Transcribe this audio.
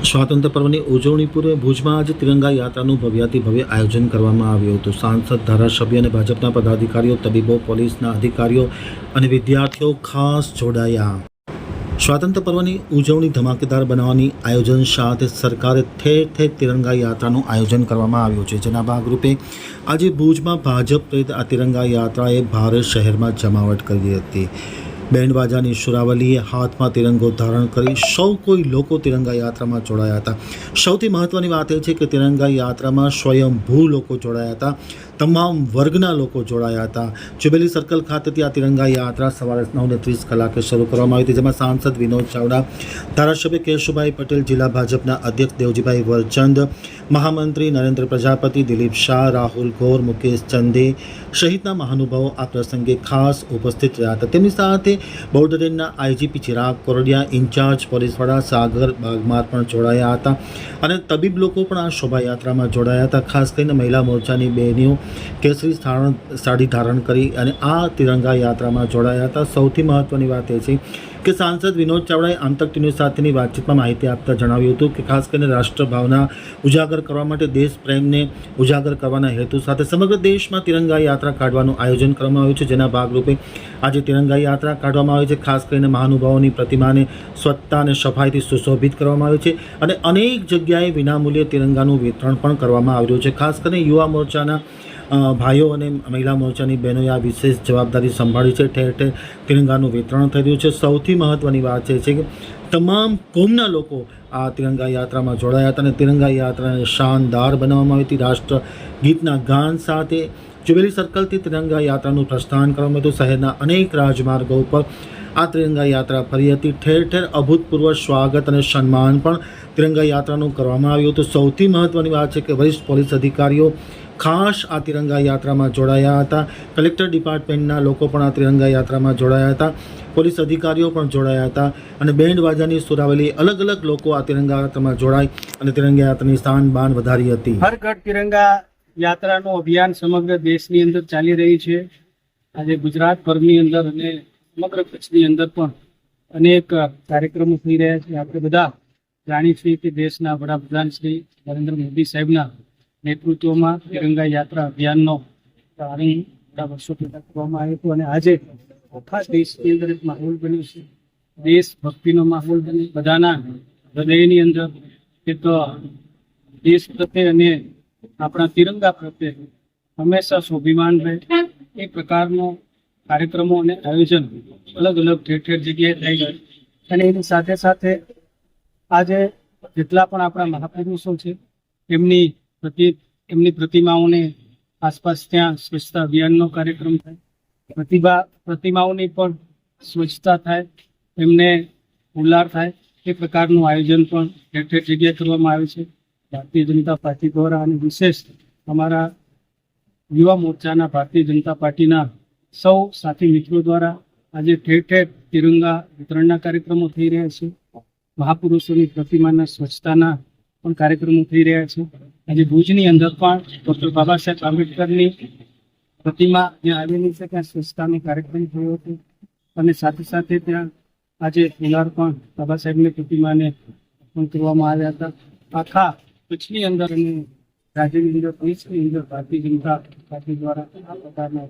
સ્વાતંત્ર્ય પર્વની ઉજવણી પૂર્વે ભુજમાં આજે તિરંગા યાત્રાનું ભવ્યાતિ ભવ્ય આયોજન કરવામાં આવ્યું હતું. સાંસદ, ધારાસભ્ય અને ભાજપના પદાધિકારીઓ, તબીબો, પોલીસના અધિકારીઓ અને વિદ્યાર્થીઓ ખાસ જોડાયા. સ્વાતંત્ર્ય પર્વની ઉજવણી ધમાકેદાર બનાવવાની આયોજન સાથે સરકારે ઠેર ઠેર તિરંગા યાત્રાનું આયોજન કરવામાં આવ્યું છે. જેના ભાગરૂપે આજે ભુજમાં ભાજપ પ્રેરિત આ તિરંગા યાત્રાએ ભારે શહેરમાં જમાવટ કરી હતી. બેન્ડ બાજાની સુરાવલીએ હાથમાં તિરંગો ધારણ કરી સૌ કોઈ લોકો તિરંગા યાત્રામાં જોડાયા હતા. સૌથી મહત્ત્વની વાત એ છે કે તિરંગા યાત્રામાં સ્વયંભૂ લોકો જોડાયા હતા. તમામ વર્ગના લોકો જોડાયા હતા. જુબેલી સર્કલ ખાતેથી આ તિરંગા યાત્રા સવારે નવને ત્રીસ કલાકે શરૂ કરવામાં આવી હતી, જેમાં સાંસદ વિનોદ ચાવડા, ધારાસભ્ય કેશુભાઈ પટેલ, જિલ્લા ભાજપના અધ્યક્ષ દેવજીભાઈ વરચંદ, મહામંત્રી નરેન્દ્ર પ્રજાપતિ, દિલીપ શાહ, રાહુલ ગોર, મુકેશ ચંદે સહિતના મહાનુભાવો આ પ્રસંગે ખાસ ઉપસ્થિત રહ્યા હતા. તેમની સાથે બૌદ્ધ રેન્જના IGP Chirag Koradiya, in charge police વડા સાગર બાગમાર પણ જોડાયા હતા અને તબીબ લોકો પણ આ શોભાયાત્રામાં જોડાયા હતા. ખાસ કરીને મહિલા મોરચાની બહેનીઓ કેસરી સાડી ધારણ કરી અને આ તિરંગા યાત્રામાં જોડાયા હતા. સૌથી મહત્ત્વની વાત એ છે કે સાંસદ વિનોદ ચાવડાએ આંતક ન્યૂઝ સાથેની વાતચીતમાં માહિતી આપતા જણાવ્યું હતું કે ખાસ કરીને રાષ્ટ્રભાવના ઉજાગર કરવા માટે દેશ પ્રેમને ઉજાગર કરવાના હેતુ સાથે સમગ્ર દેશમાં તિરંગા યાત્રા કાઢવાનું આયોજન કરવામાં આવ્યું છે. જેના ભાગરૂપે આજે તિરંગા યાત્રા કાઢવામાં આવી છે. ખાસ કરીને મહાનુભાવોની પ્રતિમાને સ્વચ્છતા અને સફાઈથી સુશોભિત કરવામાં આવી છે અને અનેક જગ્યાએ વિનામૂલ્યે તિરંગાનું વિતરણ પણ કરવામાં આવ્યું છે. ખાસ કરીને યુવા મોરચાના ભાઈઓ અને મહિલા મોરચાની બહેનોએ આ વિશેષ જવાબદારી સંભાળી છે. ઠેર ઠેર તિરંગાનું વિતરણ થઈ રહ્યું છે. સૌથી મહત્ત્વની વાત છે કે તમામ કોમના લોકો આ તિરંગા યાત્રામાં જોડાયા હતા અને તિરંગા યાત્રાને શાનદાર બનાવવામાં આવી હતી. રાષ્ટ્ર ગીતના ગાન સાથે જુબેલી સર્કલથી તિરંગા યાત્રાનું પ્રસ્થાન કરવામાં હતું. શહેરના અનેક રાજમાર્ગો ઉપર આ ત્રિરંગા યાત્રા ફરી હતી. ઠેર ઠેર અભૂતપૂર્વ સ્વાગત અને સન્માન પણ ત્રિરંગા યાત્રાનું કરવામાં આવ્યું હતું. સૌથી મહત્ત્વની વાત છે કે વરિષ્ઠ પોલીસ અધિકારીઓ ખાસ આ તિરંગા યાત્રામાં જોડાયા હતા. કલેક્ટર ડિપાર્ટમેન્ટના લોકો પણ આ તિરંગા યાત્રામાં જોડાયા હતા. પોલીસ અધિકારીઓ પણ જોડાયા હતા અને બેન્ડ બાજાની સુરાવેલી અલગ અલગ લોકો આ તિરંગા યાત્રામાં જોડાઈ અને તિરંગા યાત્રાની સ્થાન બાન વધારી હતી. હર ઘર તિરંગા યાત્રાનું અભિયાન સમગ્ર દેશની અંદર ચાલી રહી છે. આજે ગુજરાત ભરની અંદર અને સમગ્ર કચ્છની અંદર પણ અનેક કાર્યક્રમો થઈ રહ્યા છે. આપણે બધા જાણીએ છીએ કે દેશના વડાપ્રધાન શ્રી નરેન્દ્ર મોદી સાહેબના નેતૃત્વમાં તિરંગા યાત્રા અભિયાનનો પ્રારંભ બધા વર્ષો પહેલા કરવામાં આવ્યો હતો અને આજે આખા દેશની અંદર એક માહોલ બન્યો છે. દેશ ભક્તિનો માહોલ બન્યો. બધાના હૃદયની અંદર એક દેશ પ્રત્યે અને આપણા તિરંગા પ્રત્યે હંમેશા સ્વાભિમાન રહે. એ પ્રકારનો કાર્યક્રમો અને આયોજન અલગ અલગ ઠેર ઠેર જગ્યાએ થઈ જાય અને એની સાથે સાથે આજે જેટલા પણ આપણા મહાપુરુષો છે, એમની પ્રતિ, એમની પ્રતિમાઓને આસપાસ ત્યાં સ્વચ્છતા અભિયાનનો કાર્યક્રમ થાય, પ્રતિભા, પ્રતિમાઓની પણ સ્વચ્છતા થાય, એમને ઉલ્લાર થાય, એ પ્રકારનું આયોજન પણ ઠેર ઠેર જગ્યાએ કરવામાં આવે છે. ભારતીય જનતા પાર્ટી દ્વારા અને વિશેષ અમારા યુવા મોરચાના ભારતીય જનતા પાર્ટીના સૌ સાથી મિત્રો દ્વારા આજે ઠેર ઠેર તિરંગા વિતરણના કાર્યક્રમો થઈ રહ્યા છે. મહાપુરુષોની પ્રતિમાના સ્વચ્છતાના પણ કાર્યક્રમો થઈ રહ્યા છે. આજે ભુજની અંદર પણ ડોક્ટર બાબા સાહેબ આંબેડકરની પ્રતિમા જ્યાં આવેલી છે, ત્યાં સ્વચ્છતાનો કાર્યક્રમ થયો હતો અને સાથે સાથે ત્યાં આજે હુનાર પણ બાબા સાહેબની પ્રતિમાને પણ કરવામાં આવ્યા હતા. આખા કચ્છની અંદર અને રાજ્યની અંદર, દેશની અંદર ભારતીય જનતા પાર્ટી દ્વારા આ પ્રકારના